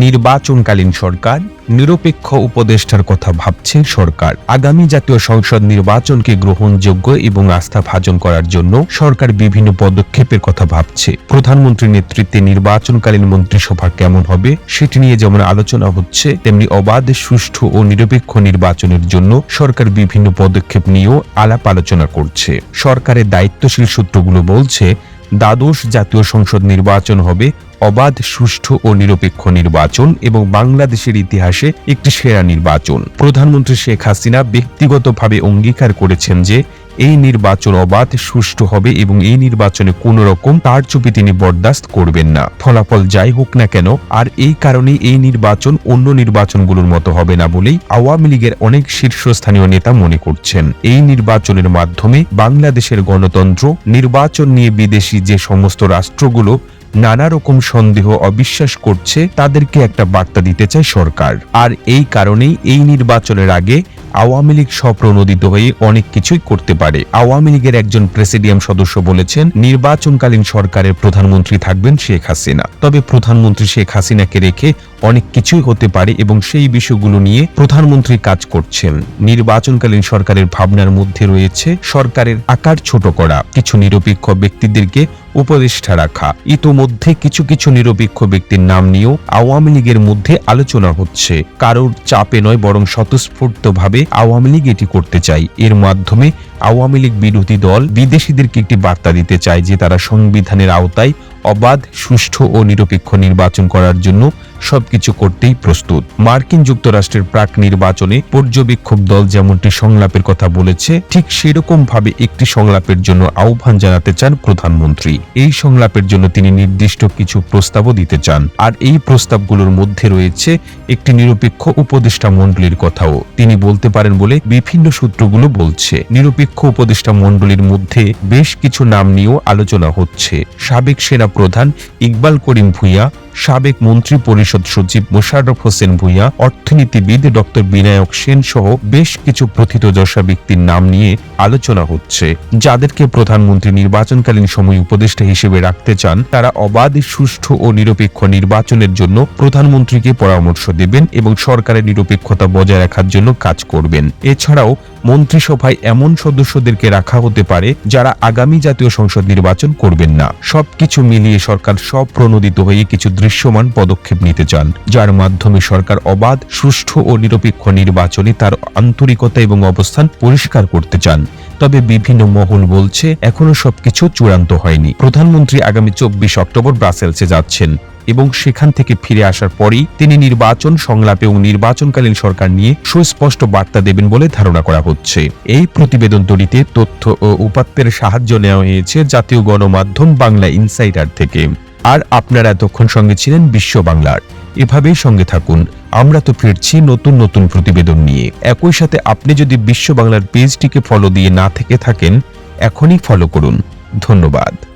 নির্বাচনকালীন সরকার, নিরপেক্ষ উপদেষ্টার কথা ভাবছে সরকার। আগামী জাতীয় সংসদ নির্বাচনকে গ্রহণযোগ্য এবং আস্থা ভাজন করার জন্য সরকার বিভিন্ন পদক্ষেপের কথা ভাবছে। প্রধানমন্ত্রীর নেতৃত্বে নির্বাচনকালীন মন্ত্রিসভা কেমন হবে সেটি নিয়ে যেমন আলোচনা হচ্ছে, তেমনি অবাধ, সুষ্ঠু ও নিরপেক্ষ নির্বাচনের জন্য সরকার বিভিন্ন পদক্ষেপ নিয়েও আলাপ আলোচনা করছে। সরকারের দায়িত্বশীল সূত্রগুলো বলছে, দ্বাদশ জাতীয় সংসদ নির্বাচন হবে অবাধ, সুষ্ঠু ও নিরপেক্ষ নির্বাচন এবং বাংলাদেশের ইতিহাসে একটি সেরা নির্বাচন। প্রধানমন্ত্রী শেখ হাসিনা ব্যক্তিগতভাবে অঙ্গীকার করেছেন যে, এই নির্বাচন অবাধ, সুষ্ঠু হবে এবং এই নির্বাচনে কোন রকম কারচুপি তিনি বরদাস্ত করবেন না। ফলাফল যাই হোক না কেন, আর এই কারণেই এই নির্বাচন অন্য নির্বাচনগুলোর মতো হবে না বলেই আওয়ামী লীগের অনেক শীর্ষস্থানীয় নেতা মনে করছেন। এই নির্বাচনের মাধ্যমে বাংলাদেশের গণতন্ত্র, নির্বাচন নিয়ে বিদেশি যে সমস্ত রাষ্ট্রগুলো নানা রকম সন্দেহ অবিশ্বাস করছে, তাদেরকে একটা বার্তা দিতে চায় সরকার। আর এই কারণেই এই নির্বাচনের আগে আওয়ামী লীগ স্বপ্রণোদিত হয়ে অনেক কিছুই করতে পারে। আওয়ামী লীগের একজন প্রেসিডিয়াম সদস্য বলেছেন, নির্বাচনকালীন সরকারের প্রধানমন্ত্রী থাকবেন শেখ হাসিনা। তবে প্রধানমন্ত্রী শেখ হাসিনাকে রেখে অনেক কিছুই হতে পারে এবং সেই বিষয়গুলো নিয়ে প্রধানমন্ত্রী কাজ করছেন। নির্বাচনকালীন সরকারের ভাবনার মধ্যে রয়েছে সরকারের আকার ছোট করা। কিছু নিরপেক্ষ ব্যক্তিদেরকে উপদেষ্টা রাখা। ইতোমধ্যে কিছু কিছু নিরপেক্ষ ব্যক্তির নাম নিয়েও আওয়ামী লীগের মধ্যে আলোচনা হচ্ছে। কারোর চাপে নয়, বরং স্বতঃস্ফূর্তভাবে আওয়ামী লীগ এটি করতে চাই এর মাধ্যমে আওয়ামী লীগ বিরোধী দল বিদেশিদেরকে একটি বার্তা দিতে চায় যে তারা সংবিধানের আওতায় অবাধ, সুষ্ঠু ও নিরপেক্ষ নির্বাচন করার জন্য সবকিছু করতেই প্রস্তুত। মার্কিন যুক্তরাষ্ট্রের প্রাক নির্বাচনে পর্যবেক্ষক দল যেমনটি সংলাপের কথা বলেছে, ঠিক সেরকম ভাবে একটি সংলাপের জন্য আহ্বান জানাতে চান প্রধানমন্ত্রী। এই সংলাপের জন্য তিনি নির্দিষ্ট কিছু প্রস্তাবও দিতে চান। আর এই প্রস্তাবগুলোর মধ্যে রয়েছে একটি নিরপেক্ষ উপদেষ্টা মণ্ডলীর কথাও। তিনি বলতে পারেন বলে বিভিন্ন সূত্রগুলো বলছে। নিরপেক্ষ উপদেষ্টা মণ্ডলীর মধ্যে বেশ কিছু নাম নিয়েও আলোচনা হচ্ছে। সাবেক সেনা প্রধান ইকবাল করিম ভুইয়া সাবেক মন্ত্রী পরিষদ সচিব মোশাররফ হোসেন ভুইয়া, অর্থনীতিবিদ ডক্টর বিনায়ক সেন সহ বেশ কিছু প্রথিতযশা ব্যক্তির নাম নিয়ে আলোচনা হচ্ছে। যাদেরকে প্রধানমন্ত্রী নির্বাচনকালীন সময় উপদেষ্টা হিসেবে রাখতে চান, তারা অবাধ, সুষ্ঠু ও নিরপেক্ষ নির্বাচনের জন্য প্রধানমন্ত্রীকে পরামর্শ দেবেন এবং সরকারের নিরপেক্ষতা বজায় রাখার জন্য কাজ করবেন। এছাড়াও মন্ত্রিসভায় এমন সদস্যদেরকে রাখা হতে পারে যারা আগামী জাতীয় সংসদ নির্বাচন করবেন না। সবকিছু মিলিয়ে সরকার সব প্রণোদিত হয়ে কিছু দৃশ্যমান পদক্ষেপ নিতে চান, যার মাধ্যমে সরকার অবাধ, সুষ্ঠু ও নিরপেক্ষ নির্বাচনে তার আন্তরিকতা এবং অবস্থান পরিষ্কার করতে চান। তবে বিভিন্ন মহল বলছে, এখনও সবকিছু চূড়ান্ত হয়নি। প্রধানমন্ত্রী আগামী চব্বিশ অক্টোবর ব্রাসেলসে যাচ্ছেন। এবং সেখান থেকে ফিরে আসার পরেই তিনি নির্বাচন সংলাপ এবং নির্বাচনকালীন সরকার নিয়ে সুস্পষ্ট বার্তা দেবেন বলে ধারণা করা হচ্ছে। এই প্রতিবেদন তৈরিতে তথ্য ও উপাত্তের সাহায্য নেওয়া হয়েছে জাতীয় গণমাধ্যম বাংলা ইনসাইডার থেকে। আর আপনারা এতক্ষণ সঙ্গে ছিলেন বিশ্ব বাংলার। এভাবেই সঙ্গে থাকুন। আমরা তো ফিরছি নতুন নতুন প্রতিবেদন নিয়ে। একই সাথে আপনি যদি বিশ্ব বাংলার পেজটিকে ফলো দিয়ে না থেকে থাকেন, এখনই ফলো করুন। ধন্যবাদ।